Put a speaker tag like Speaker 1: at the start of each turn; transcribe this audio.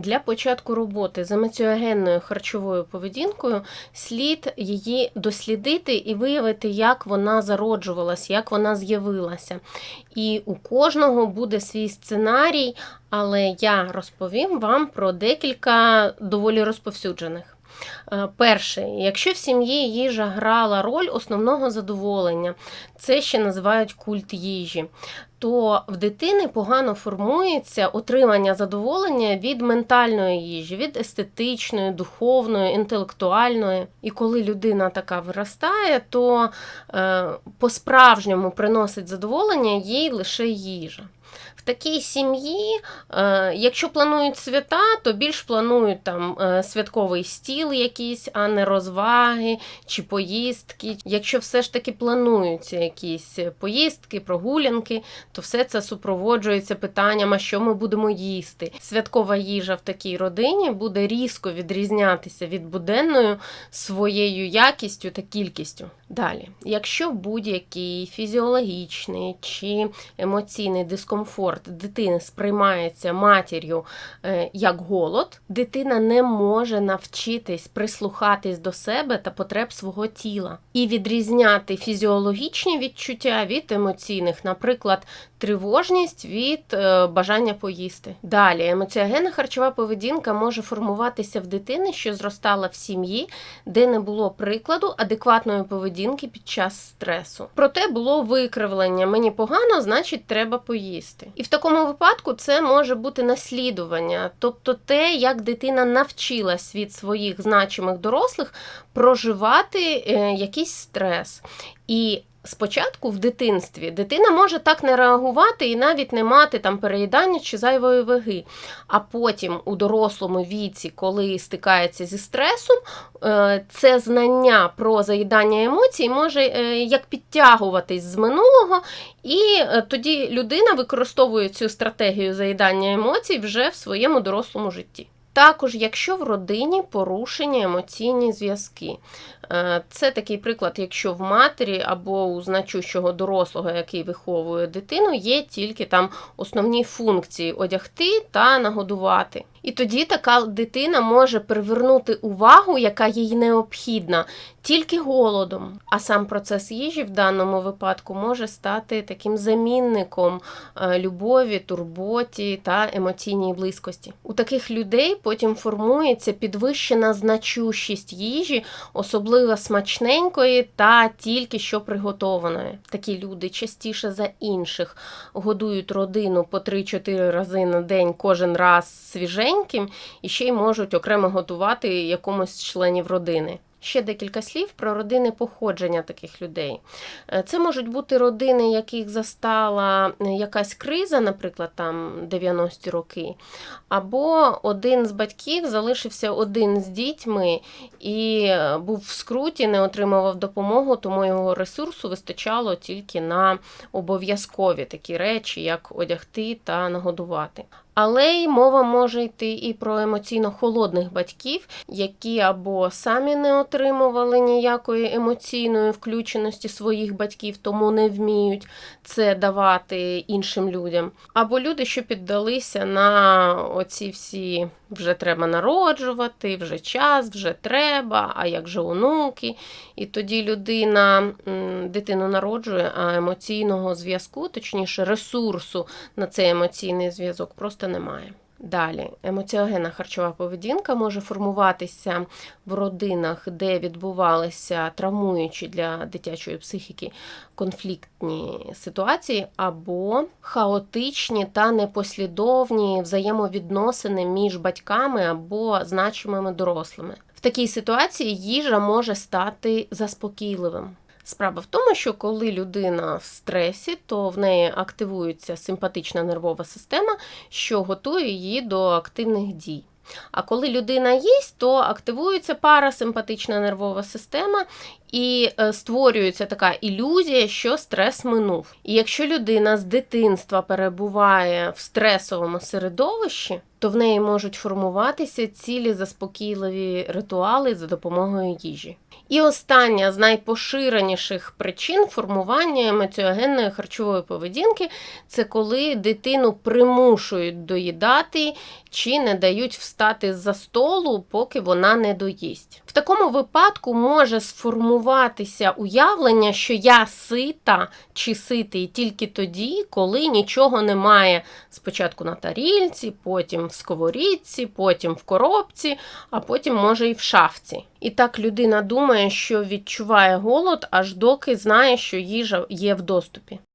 Speaker 1: Для початку роботи з емоціогенною харчовою поведінкою слід її дослідити і виявити, як вона зароджувалась, як вона з'явилася. І у кожного буде свій сценарій, але я розповім вам про декілька доволі розповсюджених. Е, Перше, якщо в сім'ї їжа грала роль основного задоволення, це ще називають культ їжі, то в дитини погано формується отримання задоволення від ментальної їжі, від естетичної, духовної, інтелектуальної. І коли людина така виростає, то е, по-справжньому приносить задоволення їй лише їжа. В такій сім'ї, е, якщо планують свята, то більш планують там е, святковий стіл якийсь, а не розваги чи поїздки. Якщо все ж таки плануються якісь поїздки, прогулянки, то все це супроводжується питанням, а що ми будемо їсти. Святкова їжа в такій родині буде різко відрізнятися від буденної своєю якістю та кількістю. Далі, якщо будь-який фізіологічний чи емоційний дискомфорт дитини сприймається матір'ю е, як голод, дитина не може навчитись прислухатись до себе та потреб свого тіла. І відрізняти фізіологічні відчуття від емоційних, наприклад, тривожність від е, бажання поїсти. Далі емоціогенна харчова поведінка може формуватися в дитини, що зростала в сім'ї, де не було прикладу адекватної поведінки під час стресу. Проте було викривлення: мені погано, значить, треба поїсти. І в такому випадку це може бути наслідування, тобто те, як дитина навчилась від своїх значимих дорослих проживати е, якийсь стрес. І Спочатку в дитинстві дитина може так не реагувати і навіть не мати там переїдання чи зайвої ваги. А потім у дорослому віці, коли стикається зі стресом, е, це знання про заїдання емоцій може е, як підтягуватись з минулого, і е, тоді людина використовує цю стратегію заїдання емоцій вже в своєму дорослому житті. Також, якщо в родині порушені емоційні зв'язки, Е, це такий приклад, якщо в матері або у значущого дорослого, який виховує дитину, є тільки там основні функції одягти та нагодувати. І тоді така дитина може привернути увагу, яка їй необхідна, тільки голодом. А сам процес їжі в даному випадку може стати таким замінником е, любові, турботі та емоційній близькості. У таких людей потім формується підвищена значущість їжі, особливо смачненької та тільки що приготованої. Такі люди частіше за інших годують родину по 3-4 рази на день кожен раз свіже маленьким і ще й можуть окремо готувати якомусь з членів родини. Ще декілька слів про родини походження таких людей. Е, це можуть бути родини, яких застала е, якась криза, наприклад, там 90-ті роки, або один з батьків залишився один з дітьми і е, був в скруті, не отримував допомогу, тому його ресурсу вистачало тільки на обов'язкові такі речі, як одягти та нагодувати. Але й мова може йти і про емоційно холодних батьків, які або самі не отримували ніякої емоційної включеності своїх батьків, тому не вміють це давати іншим людям. Або люди, що піддалися на оці всі вже треба народжувати, вже час, вже треба, а як же онуки. І тоді людина дитину народжує, а емоційного зв'язку, точніше, ресурсу на цей емоційний зв'язок просто немає. Далі, емоціогенна харчова поведінка може формуватися в родинах, де відбувалися травмуючі для дитячої психіки конфліктні ситуації, або хаотичні та непослідовні взаємовідносини між батьками або значимими дорослими. В такій ситуації їжа може стати заспокійливим. Справа в тому, що коли людина в стресі, то в неї активується симпатична нервова система, що готує її до активних дій. А коли людина їсть, то активується парасимпатична нервова система, і е, створюється така ілюзія, що стрес минув. І якщо людина з дитинства перебуває в стресовому середовищі, то в неї можуть формуватися цілі заспокійливі ритуали за допомогою їжі. І остання з найпоширеніших причин формування емоціогенної харчової поведінки це коли дитину примушують доїдати чи не дають встати з-за столу, поки вона не доїсть. В такому випадку може сформуватися уявлення, що я сита чи ситий тільки тоді, коли нічого немає спочатку на тарільці, потім в сковорідці, потім в коробці, а потім може і в шафці. І так людина думає, що відчуває голод, аж доки знає, що їжа є в доступі.